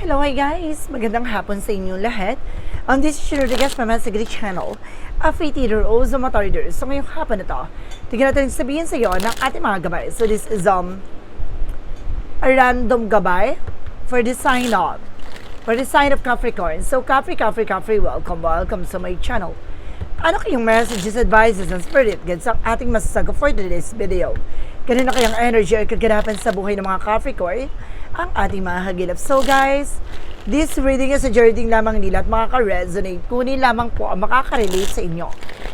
Hello, hi guys! Magandang hapon sa inyong lahat. Um, this is Rodriguez from Masagri Channel, a free theater o Zoma Tarders. So ngayong hapon na to, tignan natin sabihin sa iyo ng ating mga gabay. So this is um, a random gabay for the sign of, for the sign of Capricorn. So Capri, Capri, Capri, welcome, welcome sa my channel. Ano kayong messages, advices, and spirit guides ating masasagot for today's video? Ganun na kayang energy at kaganapan sa buhay ng mga Capricorn ang ating mga hagilap. So guys, this reading is a journey lamang nila at makaka-resonate. Kunin lamang po ang makaka-relate sa inyo.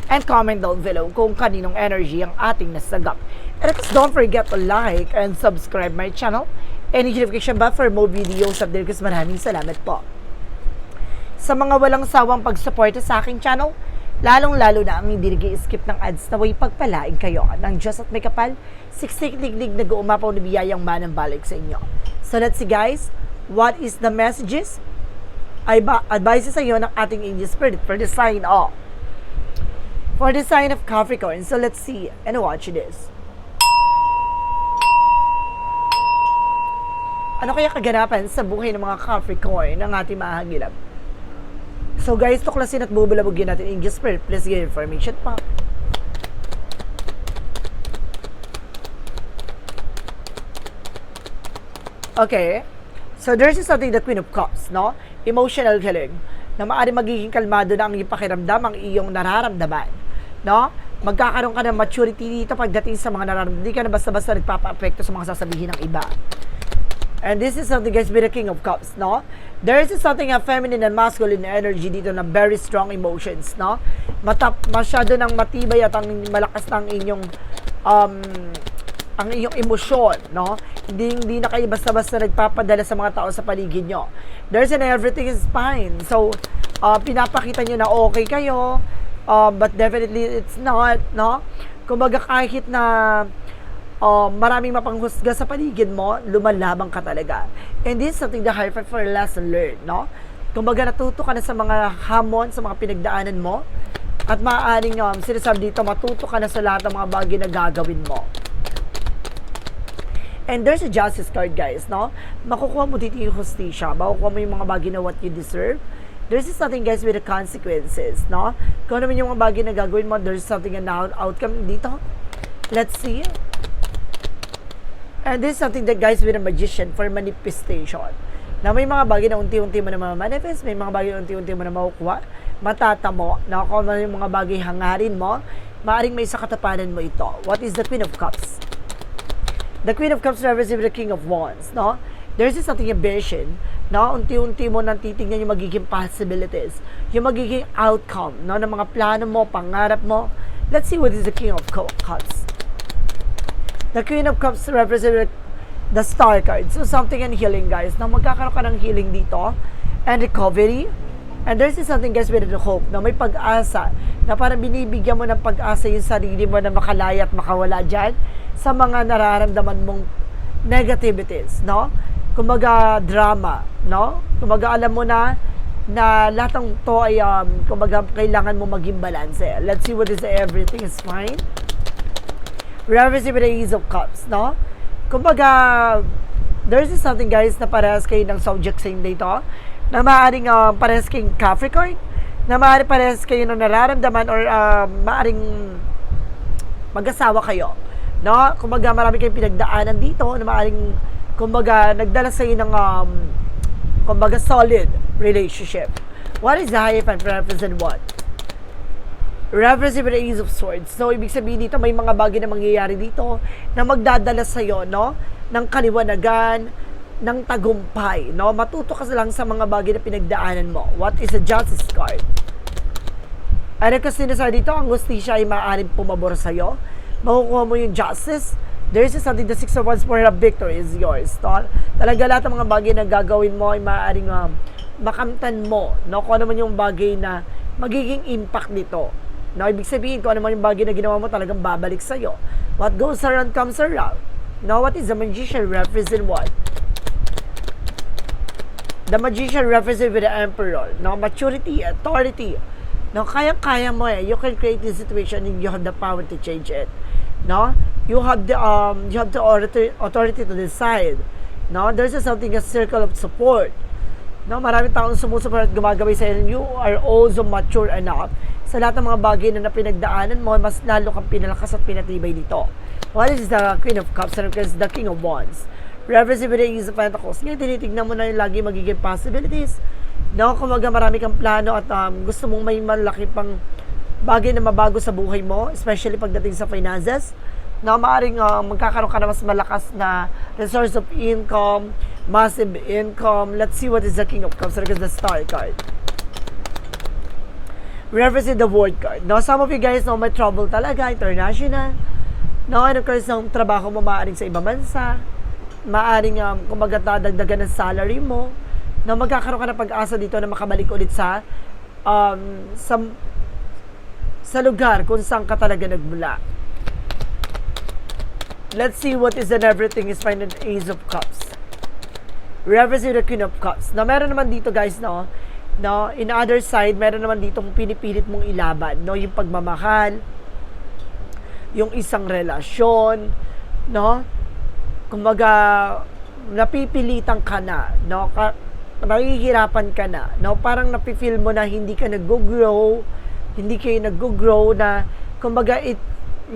And comment down below kung kaninong energy ang ating nasagap. And of course, don't forget to like and subscribe my channel and notification bell for more videos up there kasi maraming salamat po sa mga walang sawang pagsuporta sa aking channel, lalong-lalo na ang hindi nag skip ng ads na way pagpalain kayo ng Diyos at may kapal, siksik liglig na guumapaw na biyayang manang balik sa inyo. So let's see guys, what is the messages? Ay ba, advices sa iyo ng ating angel spirit for the sign of for the sign of Capricorn. So let's see and watch this. Ano kaya kaganapan sa buhay ng mga Capricorn ng ating mga hagilap? So guys, tuklasin at bubulabugin natin Angel Spirit. Please get information pa. Okay. So there's something the Queen of Cups, no? Emotional healing. Na maaari magiging kalmado na ang iyong pakiramdam, ang iyong nararamdaman. No? Magkakaroon ka ng maturity dito pagdating sa mga nararamdaman. Hindi ka na basta-basta nagpapa-apekto sa mga sasabihin ng iba. And this is something guys with the King of Cups, no? There is something a feminine and masculine energy dito na very strong emotions, no? Matap, masyado ng matibay at ang malakas ng inyong um, ang inyong emosyon, no? Hindi, hindi na kayo basta-basta nagpapadala sa mga tao sa paligid nyo. There's an everything is fine. So, uh, pinapakita nyo na okay kayo, uh, but definitely it's not, no? Kumbaga kahit na uh, maraming mapanghusga sa paligid mo, lumalabang ka talaga. And this is something the high five for a lesson learned, no? Kumbaga natuto ka na sa mga hamon, sa mga pinagdaanan mo, at maaaring um, sinasabi dito, matuto ka na sa lahat ng mga bagay na gagawin mo. And there's a justice card, guys, no? Makukuha mo dito yung hustisya. Makukuha mo yung mga bagay na what you deserve. There's something, guys, with the consequences, no? Kung ano man yung mga bagay na gagawin mo, there's something na outcome dito. Let's see. And this is something that, guys, with a magician for manifestation. Na may mga bagay na unti-unti mo na ma-manifest, may mga bagay na unti-unti mo na makukuha, matatamo, na kung ano yung mga bagay hangarin mo, maaring may sa katapanan mo ito. What is the Queen of Cups? The Queen of Cups represents the King of Wands, no? There's just something a vision, no? Unti-unti mo nang titingnan yung magiging possibilities, yung magiging outcome, no? Ng mga plano mo, pangarap mo. Let's see what is the King of Cups. The Queen of Cups represents the Star card. So, something in healing, guys. Na magkakaroon ka ng healing dito and recovery. And there's something, guys, with the hope na may pag-asa na parang binibigyan mo ng pag-asa yung sarili mo na makalaya at makawala dyan sa mga nararamdaman mong negativities, no? Kumbaga, drama, no? Kumbaga, alam mo na na lahat ng to ay, um, kumbaga, kailangan mo maging balance. Let's see what is everything is fine. Reverse with the Ace of Cups, no? Kumbaga, there's something, guys, na parehas kayo ng subject sign dito, na maaaring uh, parehas kayong Capricorn, na maaaring parehas kayo ng nararamdaman or uh, maaaring mag-asawa kayo. No? Kumbaga, marami kayong pinagdaanan dito na maaaring, kumbaga, nagdala sa ng, um, kumbaga, solid relationship. What is the Hierophant represent what? Represent the Ace of Swords. So, ibig sabihin dito, may mga bagay na mangyayari dito na magdadala sa'yo, no? Ng kaliwanagan, ng tagumpay, no? Matuto ka lang sa mga bagay na pinagdaanan mo. What is a Justice card? Ano kasi sinasabi dito, ang gustisya ay maaaring pumabor sa'yo. Makukuha mo yung justice. There is something, the six of wands for a victory is yours. No? Talaga lahat ng mga bagay na gagawin mo ay maaaring um, makamtan mo. No? Kung ano man yung bagay na magiging impact nito. No? Ibig sabihin, kung ano man yung bagay na ginawa mo talagang babalik sa'yo. What goes around comes around. No? What is the magician represent what? The magician represent with the emperor. No? Maturity, authority, No, kaya-kaya mo eh. You can create this situation and you have the power to change it. No? You have the um you have the authority, to decide. No? There's a something a circle of support. No, maraming taong sumusuporta at gumagabay sa iyo. You are also mature enough sa lahat ng mga bagay na napinagdaanan mo, mas lalo kang pinalakas at pinatibay dito. What is the Queen of Cups and is the King of Wands? Reference with the Ace of Pentacles. Ngayon, tinitignan mo na yung lagi magiging possibilities. No, kumaga marami kang plano at um, gusto mong may malaki pang bagay na mabago sa buhay mo, especially pagdating sa finances na maaaring uh, magkakaroon ka na mas malakas na resource of income, massive income. Let's see what is the King of Cups because the Star card. Reference in the World card. No, some of you guys know may trouble talaga, international. No, and of course, ng trabaho mo maaaring sa ibang bansa. Maaaring, um, kumbaga, dadagdagan ng salary mo. Na magkakaroon ka ng pag-asa dito na makabalik ulit sa um, sa sa lugar kung saan ka talaga nagmula. Let's see what is and everything is found in Ace of Cups. Reverse the Queen of Cups. Na meron naman dito guys, no? No, in other side, meron naman dito kung pinipilit mong ilaban, no? Yung pagmamahal, yung isang relasyon, no? Kumbaga, napipilitan ka na, no? Ka, nahihirapan ka na, no? Parang napifeel mo na hindi ka nag-grow, hindi kayo nag-grow na, kumbaga, it,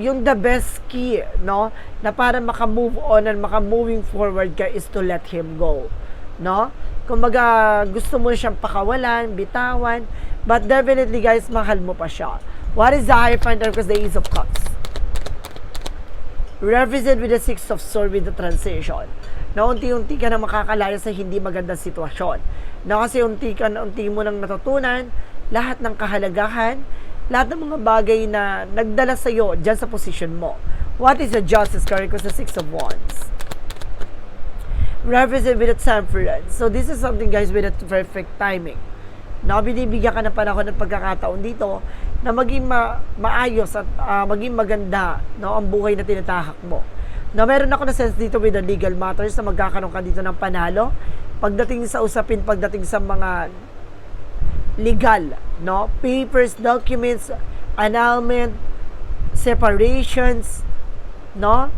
yung the best key, no, na para maka-move on and maka-moving forward ka is to let him go, no? Kumbaga, gusto mo siyang pakawalan, bitawan, but definitely, guys, mahal mo pa siya. What is the Hierophant because the Ace of Cups? Represent with the Six of Swords with the transition. Na unti-unti ka na makakalaya sa hindi magandang sitwasyon. Na kasi unti ka na unti mo nang natutunan lahat ng kahalagahan, lahat ng mga bagay na nagdala sa iyo dyan sa position mo. What is the justice card? Because the Six of Wands. Represent the temperance. So this is something guys with a perfect timing. Na binibigyan ka ng panahon at pagkakataon dito na maging ma- maayos at ah, maging maganda no, ang buhay na tinatahak mo. Na meron ako na sense dito with the legal matters na magkakaroon ka dito ng panalo pagdating sa usapin, pagdating sa mga legal, no? Papers, documents, annulment, separations, no?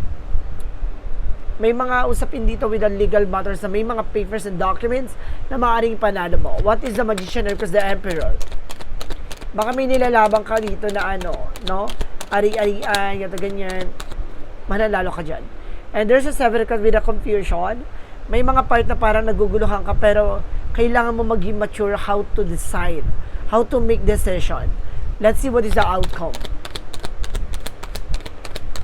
May mga usapin dito with legal matters na may mga papers and documents na maaaring panalo mo. What is the magician because the emperor? Baka may nilalabang ka dito na ano, no? Ari-arian, gato ganyan. Mananalo ka dyan. And there's a seven card with a confusion. May mga part na parang naguguluhan ka pero kailangan mo maging mature how to decide, how to make decision. Let's see what is the outcome.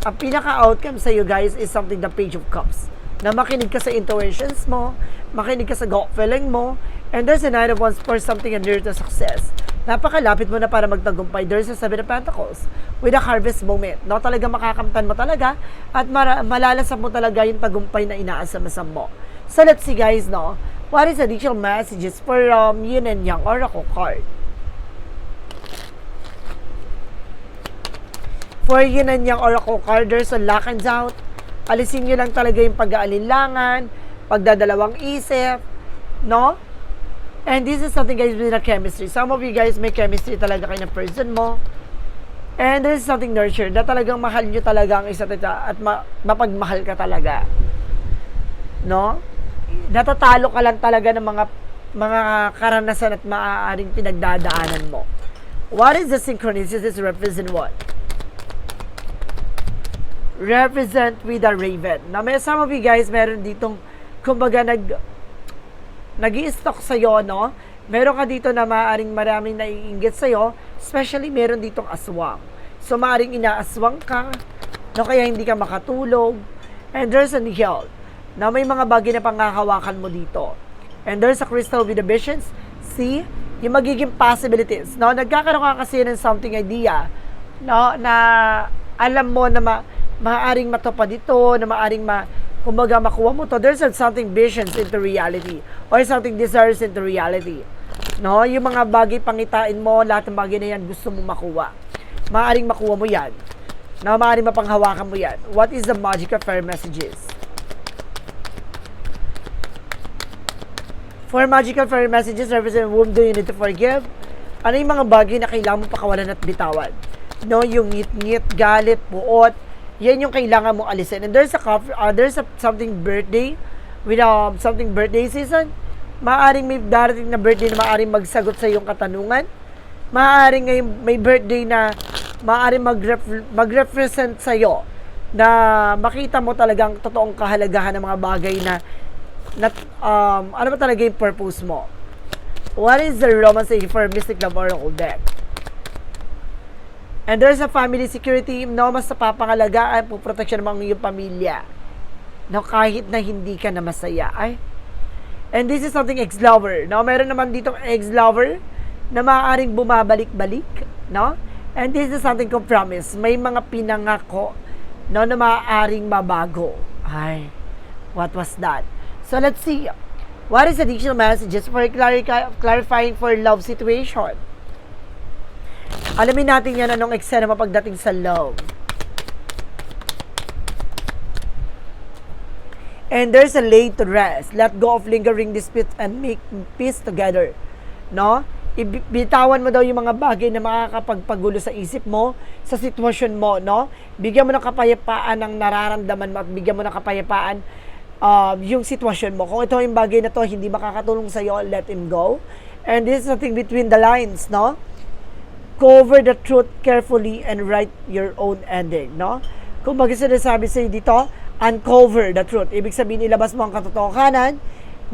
Ang pinaka-outcome sa you guys is something the Page of Cups. Na makinig ka sa intuitions mo, makinig ka sa gut feeling mo, and there's a Nine of Wands for something and near to success. Napakalapit mo na para magtagumpay. There's a Seven of Pentacles with a harvest moment. No, talaga makakamtan mo talaga at mara- malalasap mo talaga yung tagumpay na inaasam-asam mo. So let's see guys, no? What is additional messages for um, Yin and Yang Oracle card? For Yin and Yang Oracle card, there's a lock and doubt. Alisin nyo lang talaga yung pag-aalinlangan, pagdadalawang isip, no? And this is something guys with a chemistry. Some of you guys may chemistry talaga kayo ng person mo. And this is something nurture na talagang mahal nyo talaga ang isa't isa at ma- mapagmahal ka talaga. No? Natatalo ka lang talaga ng mga mga karanasan at maaaring pinagdadaanan mo. What is the synchronicities represent what? Represent with a raven. Na may some of you guys meron ditong kumbaga nag nag stock sa'yo, no? Meron ka dito na maaaring maraming naiinggit sa'yo, especially meron ditong aswang. So, maaaring inaaswang ka, no? Kaya hindi ka makatulog. And there's an health, na may mga bagay na panghahawakan mo dito. And there's a crystal with the visions. See? Yung magiging possibilities, no? Nagkakaroon ka kasi ng something idea, no? Na alam mo na ma maaaring matupad ito, na maaaring ma kumbaga makuha mo to, there's something visions into reality or something desires into reality. No? Yung mga bagay pangitain mo, lahat ng bagay na yan gusto mo makuha. Maaring makuha mo yan. No? Maaring mapanghawakan mo yan. What is the magic of fair messages? For magical fairy messages, represent whom do you need to forgive? Ano yung mga bagay na kailangan mo pakawalan at bitawan? No, yung ngit-ngit, galit, buot, yan yung kailangan mong alisin. And there's a coffee, uh, there's a something birthday with um, something birthday season Maaring may darating na birthday na maaring magsagot sa iyong katanungan. Maaring ngayon may birthday na maaring mag-rep- mag-represent sa iyo na makita mo talagang totoong kahalagahan ng mga bagay na, na um, ano ba talaga yung purpose mo. What is the romance for Mystic Love Oracle deck? And there's a family security, no, mas napapangalagaan po protection ng mga iyong pamilya. No, kahit na hindi ka na masaya. Ay, And this is something ex-lover, no? Meron naman dito ex-lover na maaaring bumabalik-balik, no? And this is something kong promise. May mga pinangako, no, na maaaring mabago. Ay, what was that? So let's see. What is additional messages for clari- clarifying for love situation? Alamin natin yan anong eksena mapagdating sa love. And there's a lay to rest. Let go of lingering disputes and make peace together. No? Ibitawan mo daw yung mga bagay na makakapagpagulo sa isip mo, sa sitwasyon mo, no? Bigyan mo ng kapayapaan ang nararamdaman mo at bigyan mo ng kapayapaan um, yung sitwasyon mo. Kung ito yung bagay na to hindi makakatulong sa iyo, let him go. And this is something between the lines, no? Cover the truth carefully and write your own ending, no? Kung baga sinasabi sa'yo dito, uncover the truth. Ibig sabihin, ilabas mo ang katotohanan,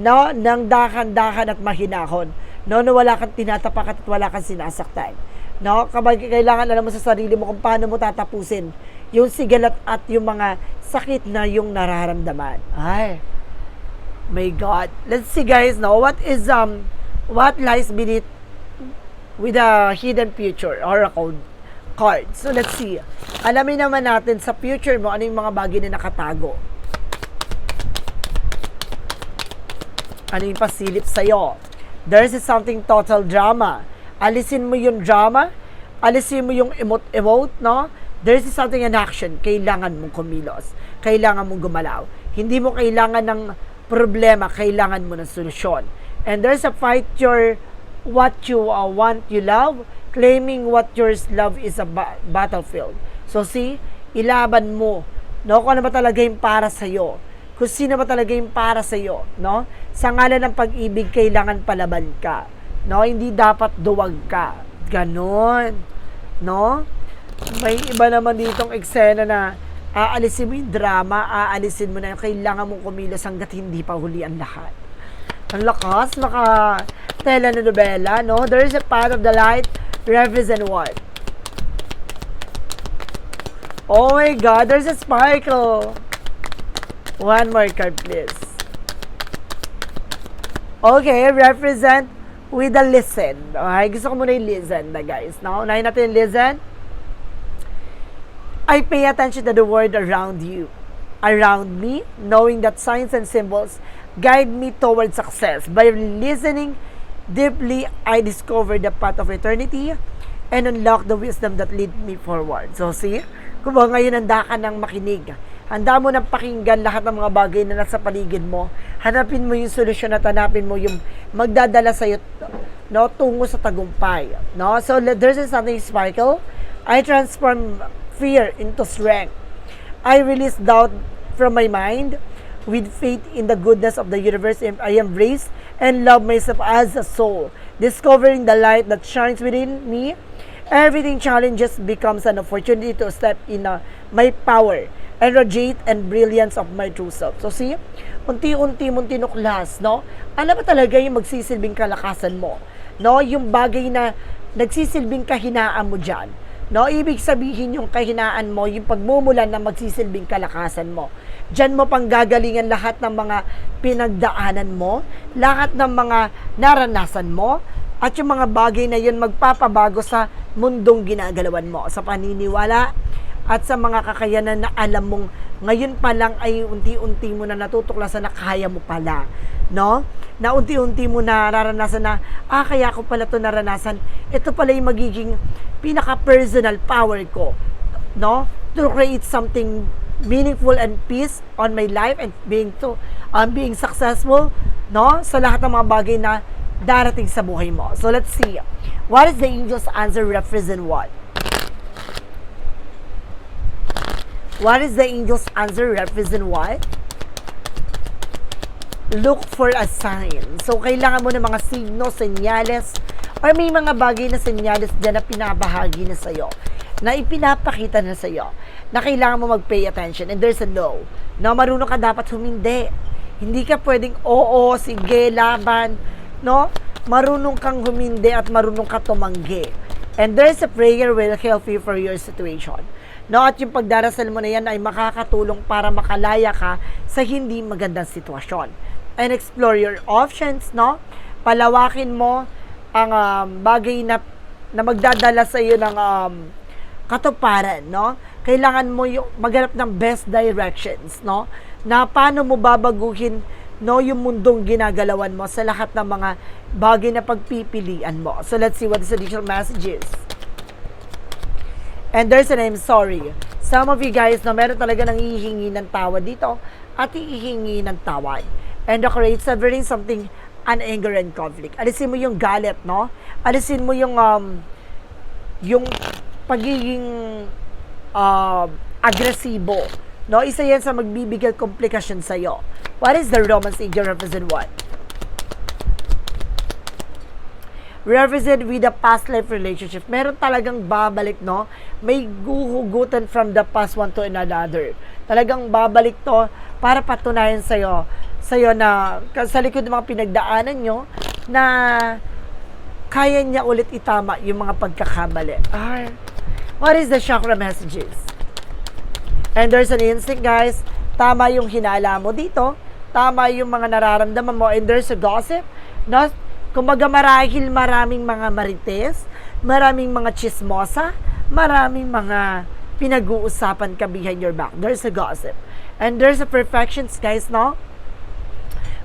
no, ng dahan-dahan at mahinahon. No, na wala kang tinatapak at wala kang sinasaktan. No, kapag kailangan alam mo sa sarili mo kung paano mo tatapusin yung sigalat at yung mga sakit na yung nararamdaman. Ay, my God. Let's see guys, no, what is, um, what lies beneath with a hidden future oracle card. So let's see. Alamin naman natin sa future mo ano yung mga bagay na nakatago. Ano yung pasilip sa'yo? There's something total drama. Alisin mo yung drama. Alisin mo yung emote-emote, no? There's something in action. Kailangan mong kumilos. Kailangan mong gumalaw. Hindi mo kailangan ng problema. Kailangan mo ng solusyon. And there's a fight your what you uh, want, you love, claiming what yours love is a ba- battlefield. So see, ilaban mo, no? Kung ano ba talaga yung para sa iyo. Kung sino ba talaga yung para sa iyo, no? Sa ngalan ng pag-ibig, kailangan palaban ka. No? Hindi dapat duwag ka. Ganon. No? May iba naman ditong eksena na aalisin mo yung drama, aalisin mo na yung kailangan mong kumilos hanggat hindi pa huli ang lahat. Ang lakas, maka telenovela, no? There is a path of the light, represent what? Oh my God, there's a sparkle. One more card, please. Okay, represent with a listen. Okay, gusto ko muna yung listen na guys. No? Unahin natin yung listen. I pay attention to the world around you, around me, knowing that signs and symbols guide me toward success. By listening deeply, I discover the path of eternity and unlock the wisdom that lead me forward. So see, kung ngayon handa ka ng makinig, handa mo ng pakinggan lahat ng mga bagay na nasa paligid mo, hanapin mo yung solusyon at hanapin mo yung magdadala sa iyo no, tungo sa tagumpay. No? So there's something sparkle. I transform fear into strength. I release doubt from my mind with faith in the goodness of the universe. I embrace and love myself as a soul, discovering the light that shines within me. Everything challenges becomes an opportunity to step in uh, my power and radiate and brilliance of my true self. So see, unti-unti mong tinuklas, no? Ano ba talaga yung magsisilbing kalakasan mo? No? Yung bagay na nagsisilbing kahinaan mo dyan. No, ibig sabihin yung kahinaan mo, yung pagmumulan na magsisilbing kalakasan mo. Diyan mo pang gagalingan lahat ng mga pinagdaanan mo, lahat ng mga naranasan mo, at yung mga bagay na yun magpapabago sa mundong ginagalawan mo, sa paniniwala, at sa mga kakayanan na alam mong ngayon pa lang ay unti-unti mo na natutuklasan na kaya mo pala. No? Na unti-unti mo na naranasan na, ah, kaya ko pala to naranasan. Ito pala yung magiging pinaka-personal power ko. No? To create something meaningful and peace on my life and being to um, being successful no sa lahat ng mga bagay na darating sa buhay mo. So let's see. What is the angel's answer represent what? What is the angel's answer represent what? look for a sign. So, kailangan mo ng mga signo, senyales, or may mga bagay na senyales dyan na pinabahagi na sa'yo, na ipinapakita na sa'yo, na kailangan mo mag-pay attention. And there's a no. No, marunong ka dapat humindi. Hindi ka pwedeng, oo, sige, laban. No? Marunong kang humindi at marunong ka tumanggi. And there's a prayer will help you for your situation. No, at yung pagdarasal mo na yan ay makakatulong para makalaya ka sa hindi magandang sitwasyon. And explore your options, no? Palawakin mo ang um, bagay na, na magdadala sa iyo ng um, katuparan, no? Kailangan mo yung maghanap ng best directions, no? Na paano mo babaguhin no yung mundong ginagalawan mo sa lahat ng mga bagay na pagpipilian mo. So let's see what the additional message is. And there's a name, sorry. Some of you guys, no, meron talaga nang hihingi ng tawad dito at hihingi ng tawad. And the creates a very something an anger and conflict. Alisin mo yung galit, no? Alisin mo yung um, yung pagiging uh, agresibo. No? Isa yan sa magbibigay komplikasyon sa'yo. What is the Romance angel represent what? represent with the past life relationship. Meron talagang babalik, no? May guhugutan from the past one to another. Talagang babalik to para patunayan sa'yo, sa'yo na sa likod ng mga pinagdaanan nyo, na kaya niya ulit itama yung mga pagkakamali. Ah, what is the chakra messages? And there's an instinct, guys. Tama yung hinala mo dito. Tama yung mga nararamdaman mo. And there's a gossip. No? Kumbaga marahil maraming mga marites, maraming mga chismosa, maraming mga pinag-uusapan ka behind your back. There's a gossip. And there's a perfections, guys, no?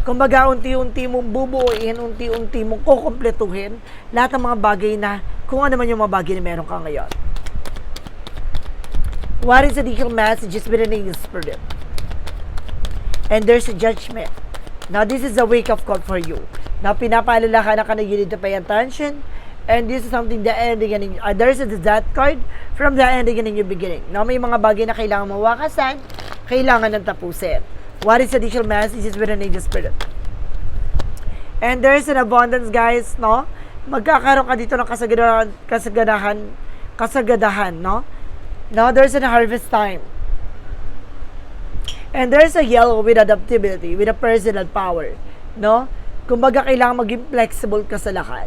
Kumbaga, unti-unti mong bubuuin, unti-unti mong kukumpletuhin lahat ng mga bagay na kung ano man yung mga bagay na meron ka ngayon. What is the legal messages with an angel spirit? And there's a judgment. Now, this is a wake-up call for you. Now, pinapaalala ka na ka na you need to pay attention. And this is something the ending and uh, there's a that card from the ending and your beginning. Now, may mga bagay na kailangan mawakasan, kailangan ng tapusin. What is additional messages with an angel spirit? And there's an abundance, guys, no? Magkakaroon ka dito ng kasagadahan, kasagadahan, kasagadahan, no? Now, there's an harvest time. And there's a yellow with adaptability, with a personal power, no? Kumbaga, kailangan maging flexible ka sa lahat.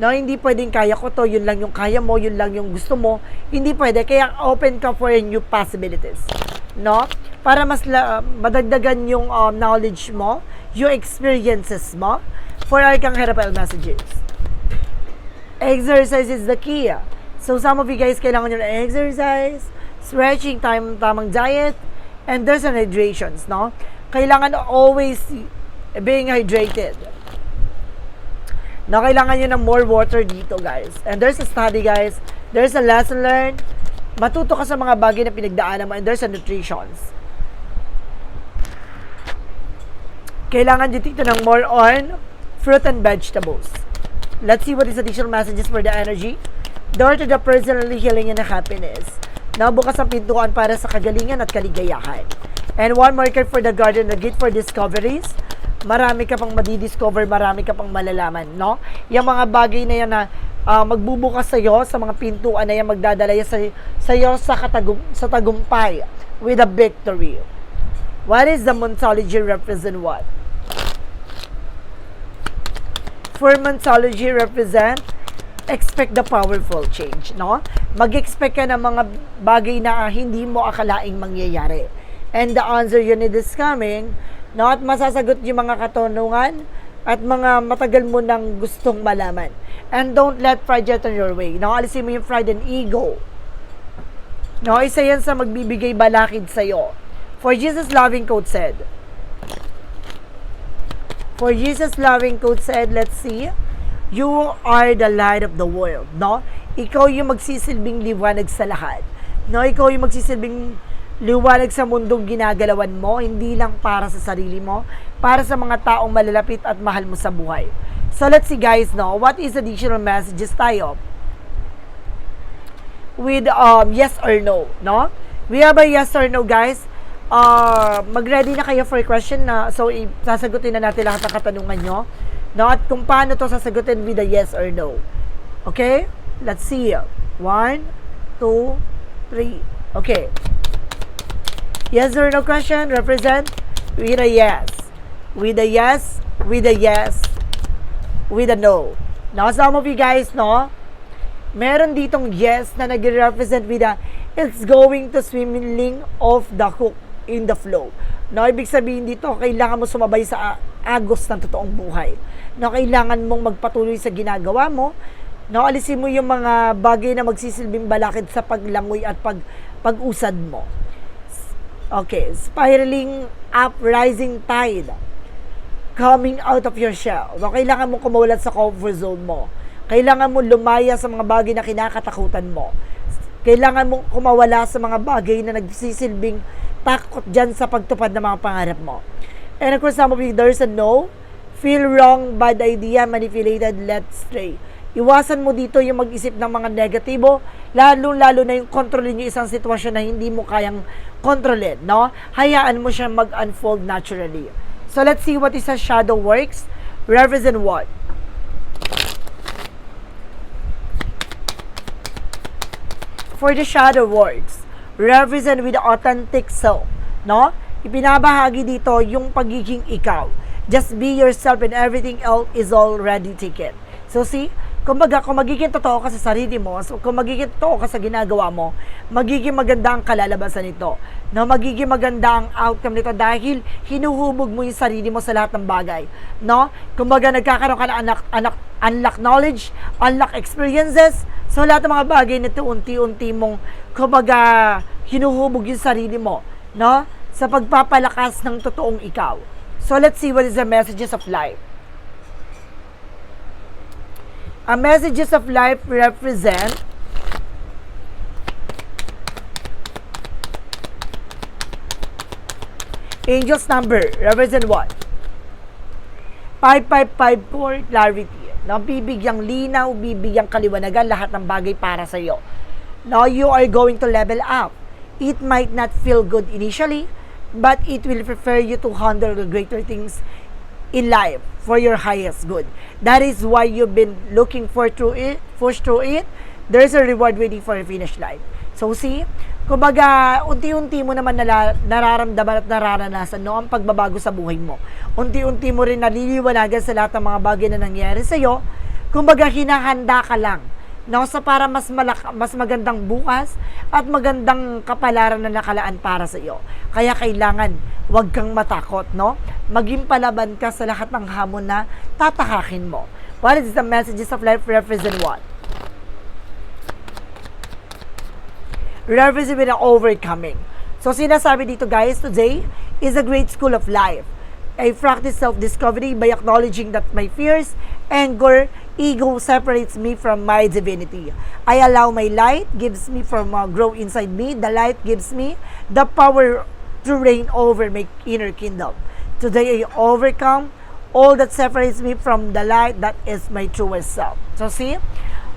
No, hindi pwedeng kaya ko to, yun lang yung kaya mo, yun lang yung gusto mo. Hindi pwede, kaya open ka for new possibilities. No? Para mas la, madagdagan yung um, knowledge mo, yung experiences mo, for Arcangel messages. Exercise is the key. So, some of you guys, kailangan nyo na exercise, stretching, time, tamang diet, and there's an hydrations, no? Kailangan always being hydrated. No, kailangan nyo ng more water dito, guys. And there's a study, guys. There's a lesson learned. Matuto ka sa mga bagay na pinagdaanan mo. And there's a nutritions. Kailangan dito ng more on fruit and vegetables. Let's see what is additional messages for the energy. Door to the personally healing and happiness. Nabukas ang pintuan para sa kagalingan at kaligayahan. And one card for the garden, the gate for discoveries marami ka pang madidiscover, marami ka pang malalaman, no? Yung mga bagay na yan na uh, magbubukas sa iyo sa mga pintuan na yan magdadala yan sa sa iyo sa katagum, sa tagumpay with a victory. What is the Montology represent what? For Montology represent expect the powerful change, no? Mag-expect ka ng mga bagay na hindi mo akalaing mangyayari. And the answer you need is coming no? At masasagot yung mga katanungan at mga matagal mo nang gustong malaman. And don't let pride get on your way. No? Alisin mo yung pride and ego. No? Isa yan sa magbibigay balakid sa'yo. For Jesus loving quote said, For Jesus loving quote said, let's see, You are the light of the world. No? Ikaw yung magsisilbing liwanag sa lahat. No? Ikaw yung magsisilbing liwanag sa mundong ginagalawan mo, hindi lang para sa sarili mo, para sa mga taong malalapit at mahal mo sa buhay. So let's see guys, no, what is additional messages tayo? With um, yes or no, no? We have a yes or no guys. uh, mag-ready na kayo for question na so sasagutin na natin lahat ng katanungan nyo. No? At kung paano to sasagutin with a yes or no. Okay? Let's see. One, two, three. Okay. Yes or no question represent with a yes. With a yes, with a yes, with a no. Now, some of you guys, no? Meron ditong yes na nag-represent with a it's going to swimming off the hook in the flow. No, ibig sabihin dito, kailangan mo sumabay sa agos ng totoong buhay. No, kailangan mong magpatuloy sa ginagawa mo. No, alisin mo yung mga bagay na magsisilbing balakid sa paglangoy at pag pag-usad mo. Okay, spiraling up, rising tide. Coming out of your shell. No, kailangan mong kumulat sa comfort zone mo. Kailangan mo lumaya sa mga bagay na kinakatakutan mo. Kailangan mong kumawala sa mga bagay na nagsisilbing takot dyan sa pagtupad ng mga pangarap mo. And of course, some of you, there's a no. Feel wrong, bad idea, manipulated, let stray. Iwasan mo dito yung mag-isip ng mga negatibo, lalo-lalo na yung kontrolin yung isang sitwasyon na hindi mo kayang kontrolin, no? Hayaan mo siya mag-unfold naturally. So let's see what is a shadow works. Represent what? For the shadow works, represent with the authentic self, no? Ipinabahagi dito yung pagiging ikaw. Just be yourself and everything else is already taken. So see, kumbaga kung magiging totoo ka sa sarili mo, so kung magiging totoo ka sa ginagawa mo, magiging maganda ang kalalabasan nito. No, magiging maganda ang outcome nito dahil hinuhubog mo yung sarili mo sa lahat ng bagay. No? Kumbaga nagkakaroon ka ng anak, anak, unlock knowledge, unlock experiences, so lahat ng mga bagay na ito unti-unti mong kumbaga hinuhubog yung sarili mo. No? Sa pagpapalakas ng totoong ikaw. So let's see what is the messages of life. A messages of life represent Angel's number represent what? 5554 clarity. No, bibigyang linaw, bibigyang kaliwanagan lahat ng bagay para sa iyo. Now you are going to level up. It might not feel good initially, but it will prepare you to handle the greater things in life for your highest good. That is why you've been looking for through it, push through it. There's a reward waiting for your finish line. So see, kumbaga, unti-unti mo naman nala, nararamdaman at nararanasan no, ang pagbabago sa buhay mo. Unti-unti mo rin naliliwanagan sa lahat ng mga bagay na nangyayari sa iyo. Kumbaga, hinahanda ka lang no sa para mas malak mas magandang bukas at magandang kapalaran na nakalaan para sa iyo. Kaya kailangan wag kang matakot, no? Maging palaban ka sa lahat ng hamon na tatakakin mo. What is the messages of life represent what? Represent with overcoming. So sinasabi dito guys, today is a great school of life. I practice self-discovery by acknowledging that my fears, anger, ego separates me from my divinity. I allow my light, gives me from uh, grow inside me. The light gives me the power to reign over my inner kingdom. Today I overcome all that separates me from the light that is my truest self. So see,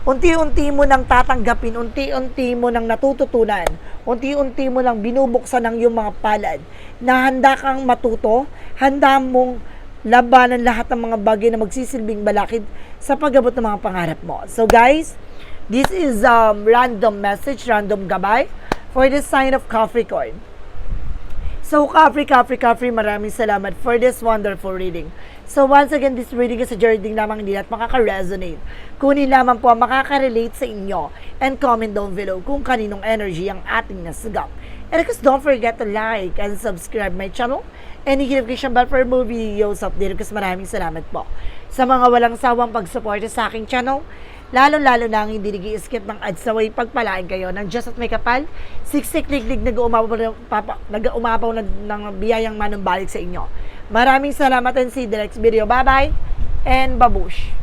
unti-unti mo nang tatanggapin, unti-unti mo nang natututunan, unti-unti mo nang binubuksan ng iyong mga palad na handa kang matuto, handa mong labanan lahat ng mga bagay na magsisilbing balakid sa pagabot ng mga pangarap mo. So guys, this is um, random message, random gabay for the sign of Capricorn. So, Capri, Capri, Capri, maraming salamat for this wonderful reading. So, once again, this reading is a journey lamang din at makaka-resonate. Kunin lamang po ang makaka-relate sa inyo and comment down below kung kaninong energy ang ating nasagap. And of course, don't forget to like and subscribe my channel and hit notification bell for more videos update because maraming salamat po sa mga walang sawang pagsuporta sa aking channel Lalo-lalo na ang hindi nag-skip ng ads na way pagpalain kayo ng Diyos at may kapal, siksik-liglig nag-uumapaw na, papa, nag-uumapaw na ng biyayang manumbalik sa inyo. Maraming salamat and see the next video. Bye-bye and babush!